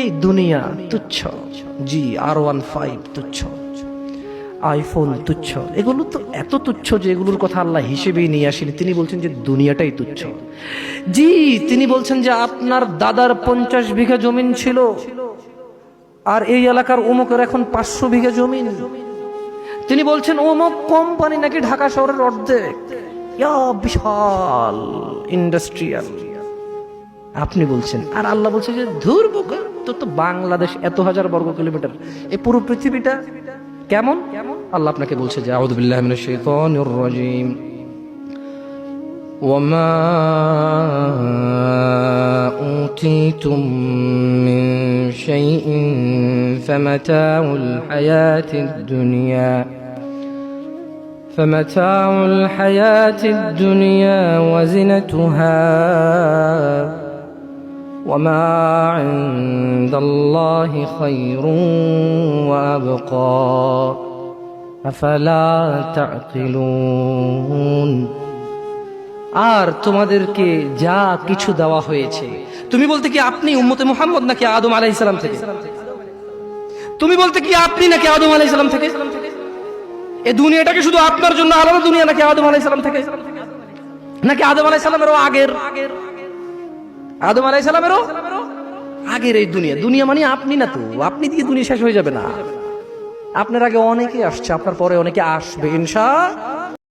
এই দুনিয়া তুচ্ছ, জি আর ওয়ান ফাইভ তুচ্ছ আইফোন তুচ্ছ, এগুলো তো এত তুচ্ছ যে এগুলোর কথা আল্লাহ হিসেবেই নিয়ে আসেনি। তিনি বলছেন যে দুনিয়াটাই তুচ্ছ। জি, তিনি বলছেন যে আপনার দাদার পঞ্চাশ বিঘা জমিন ছিল, আর এই এলাকার অমুকের এখন পাঁচশো বিঘা জমিন। তিনি বলছেন অমুক কোম্পানি নাকি ঢাকা শহরের অর্ধেক। বিশাল ইন্ডাস্ট্রিয়াল আপনি বলছেন আর আল্লাহ বলছে যে ধুর বোকা তোর তো বাংলাদেশ এত হাজার বর্গ কিলোমিটার এই পুরো পৃথিবীটা কেমন আল্লাহ আপনাকে বলছে যে আউযু বিল্লাহি মিনাশ শাইতানির রাজিম وما أوتيتم من شيء فمتاع الحياة الدنيا فمتاع الحياة الدنيا وزنتها وما عند الله خير وأبقى أفلا تعقلون আর তোমাদেরকে যা কিছু দেওয়া হয়েছে তুমি বলতে কি আপনি উম্মতে মুহাম্মদ নাকি আদম আলাইহিস সালাম থেকে তুমি বলতে কি আপনি নাকি আদম আলাইহিস সালাম থেকে এই দুনিয়াটাকে শুধু আপনার জন্য আলাদা দুনিয়া নাকি আদম আলাইহিস সালাম থেকে নাকি আদম আলাইহিস সালামেরও আগের আদম আলাই সালামেরও? আগের এই দুনিয়া। দুনিয়া মানে আপনি না তো। আপনি দিয়ে দুনিয়া শেষ হয়ে যাবে না। আপনার আগে অনেকে আসছে, আপনার পরে অনেকে আসবে, ইনশা